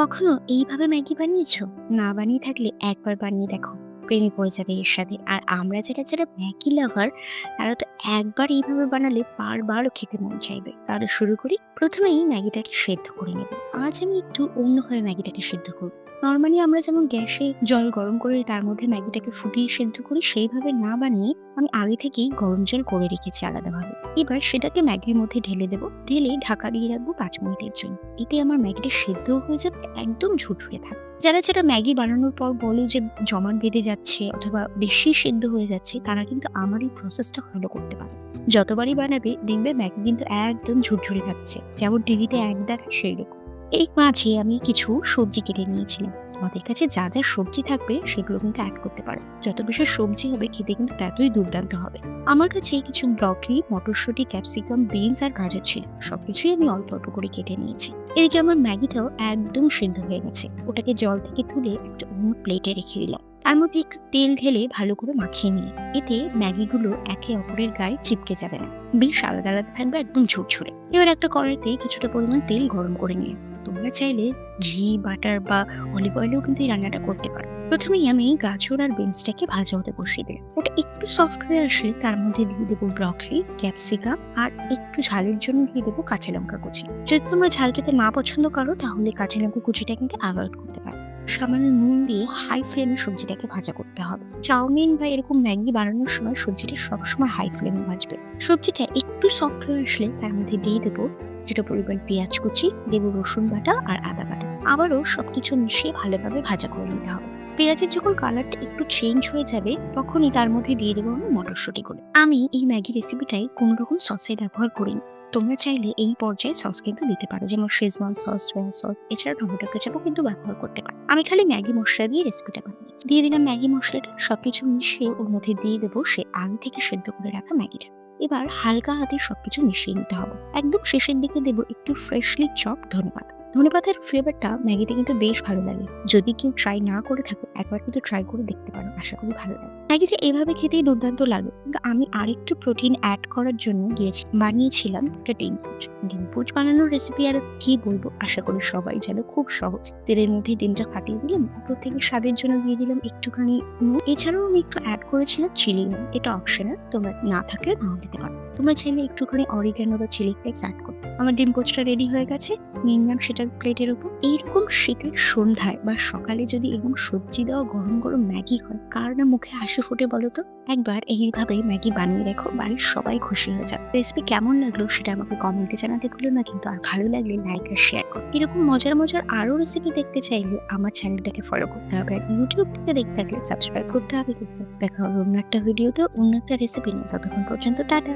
কখনো এইভাবে ম্যাগি বানিয়েছো? না বানিয়ে থাকলে একবার বানিয়ে দেখো। প্রেমে পড়ে যাবে এর সাথে। আর আমরা যারা যারা ম্যাগি লাভার, তারা তো একবার এইভাবে বানালে বারবারও খেতে মন চাইবে। তাহলে শুরু করি। প্রথমেই ম্যাগিটাকে সেদ্ধ করে নেব। আজ আমি একটু অন্যভাবে ম্যাগিটাকে সেদ্ধ করব। নর্মালি আমরা যেমন গ্যাসে জল গরম করে তার মধ্যে ম্যাগিটাকে ফুটিয়ে সেদ্ধ করি, সেইভাবে না বানিয়ে আমি আগে থেকেই গরম জল করে রেখেছি আলাদাভাবে। এবার সেটাকে ম্যাগির মধ্যে ঢেলে দেবো। ঢেলে ঢাকা দিয়ে রাখব পাঁচ মিনিটের জন্য। এতে আমার ম্যাগিটা সেদ্ধ হয়ে যাবে, একদম ঝুরঝুরে থাকবে। যারা যারা ম্যাগি বানানোর পর বলে যে জমাট বেঁধে যাচ্ছে অথবা বেশি সেদ্ধ হয়ে যাচ্ছে, তারা কিন্তু আমার এই প্রসেসটা ফলো করতে পারে। যতবারই বানাবে দেখবে ম্যাগি কিন্তু একদম ঝুরঝুরে থাকছে। যেমন টিভিতে এক দেখা সেই রকম এই মাঝে আমি কিছু সবজি কেটে নিয়েছিলাম। তোমাদের কাছে যা যা সবজি থাকবে সেগুলো কিন্তু অ্যাড করতে পারো। যত বেশি সবজি হবে, খেতে কিন্তু ততই দুর্দান্ত হবে। আমার কাছে কিছু ব্রকলি মটরশুঁটি, ক্যাপসিকাম, বিনস আর গাজর ছিল। সবকিছুই আমি অল্প অল্প করে কেটে নিয়েছি। এদিকে আমার ম্যাগিটাও একদম সিদ্ধ হয়ে গেছে। ওটাকে জল থেকে তুলে একটা অন্য প্লেটে রেখে দিলাম। তার মধ্যে একটু তেল ঢেলে ভালো করে মাখিয়ে নিয়ে এতে ম্যাগিগুলো একে অপরের গায়ে চিপকে যাবে না। বেশ আলাদা আলাদা থাকবে, একদম ঝুরঝুরে। এবার একটা কড়াইতে কিছুটা পরিমাণ তেল গরম করে নিয়ে তোমরা চাইলে ঘি, বাটার বা অলিভ অয়েলেও কিন্তু এই রান্নাটা করতে পারো। প্রথমেই আমি গাজর আর বিনসটাকে ভাজা হতে বসিয়ে দিলাম। ওটা একটু সফট হয়ে আসলে তার মধ্যে দিয়ে দেবো ব্রকলি ক্যাপসিকাম আর একটু ঝালের জন্য দিয়ে দেবো কাঁচা লঙ্কা কুচি। যদি তোমরা ঝাল খেতে না পছন্দ করো, তাহলে কাঁচা লঙ্কা কুচিটা কিন্তু অ্যাভয়েড করতে পারো। সামান্য নুন দিয়ে হাই ফ্লেমে সবজিটাকে ভাজা করতে হবে। চাউমিন বা এরকম ম্যাগি বানানোর সময় সবজিটা সবসময় হাই ফ্লেমে ভাজবে। সবজিটা একটু সফট হয়ে আসলে তার মধ্যে দিয়ে দেবো কিছুটা পরিমাণ পেঁয়াজ কুচি দেবো রসুন বাটা আর আদা বাটা। আবারও সবকিছু মিশিয়ে ভালোভাবে ভাজা করে নিতে হবে। পেঁয়াজের যখন কালারটা একটু চেঞ্জ হয়ে যাবে, তখনই তার মধ্যে দিয়ে দেবো আমি মটরশুঁটিগুলো আমি এই ম্যাগি রেসিপিটাই কোনো রকম সসের ব্যবহার করিনি। তোমরা চাইলে এই পর্যায়ে সস কিন্তু দিতে পারো, যেমন শেজওয়ান সস সয়া সস এছাড়া টমেটো কেচাপও কিন্তু ব্যবহার করতে পারো। আমি খালি ম্যাগি মশলা দিয়ে রেসিপিটা বানিয়েছি। দিয়ে দিলাম ম্যাগি মশলাটা। সবকিছু মিশিয়ে ওর মধ্যে দিয়ে দেবো সে আগে থেকে সেদ্ধ করে রাখা ম্যাগিটা। এবার হালকা হাতে সবকিছু মিশিয়ে নিতে হবে। একদম শেষের দিকে দেবো একটু ফ্রেশলি চপ ধনেপাতা। ধনেপাতার ফ্লেভারটা ম্যাগিতে কিন্তু বেশ ভালো লাগে। যদি কেউ ট্রাই না করে থাকো, একবার কিন্তু ট্রাই করে দেখতে পারো, আশা করি ভালো লাগে ম্যাগিটা এভাবে খেতেই দুর্দান্ত লাগে। কিন্তু আমি আরেকটু প্রোটিন অ্যাড করার জন্য গিয়েছি, বানিয়েছিলাম একটা ডিম পোচ। ডিম পোচ বানানোর রেসিপি আর কি বলব, আশা করি সবাই জানো, খুব সহজ। তেলের মধ্যে ডিমটা ফাটিয়ে দিলাম, উপর থেকে স্বাদের জন্য দিয়ে দিলাম একটুখানি এছাড়াও আমি একটু অ্যাড করেছিলাম চিলি এটা অপশনাল তোমরা না থাকলে নাও দিতে পারো। তোমরা চাইলে একটুখানি অরিগানো বা চিলি ফ্লেক্স অ্যাড করো আমার ডিম পোচটা রেডি হয়ে গেছে নিলাম সেটা প্লেটের উপর এইরকম শীতের সন্ধ্যায় বা সকালে যদি এরকম সবজি দেওয়া গরম গরম ম্যাগি হয়, কার না মুখে হাসি ফুটে বলো তো একবার এইভাবে ম্যাগি বানিয়ে দেখো, বাড়ির সবাই খুশি হয়ে যাবে। রেসিপি কেমন লাগল সেটা আমাকে কমেন্টে জানাতে ভুলো না, কিন্তু আর ভালো লাগলে লাইক আর শেয়ার করো। এরকম মজার মজার আরও রেসিপি দেখতে চাইলে আমার চ্যানেলটাকে ফলো করতে হবে আর ইউটিউব থেকে দেখতে থাকলে সাবস্ক্রাইব করতে হবে। দেখা হবে অন্য একটা ভিডিওতে অন্য একটা রেসিপি নিয়ে। ততক্ষণ পর্যন্ত টাটা।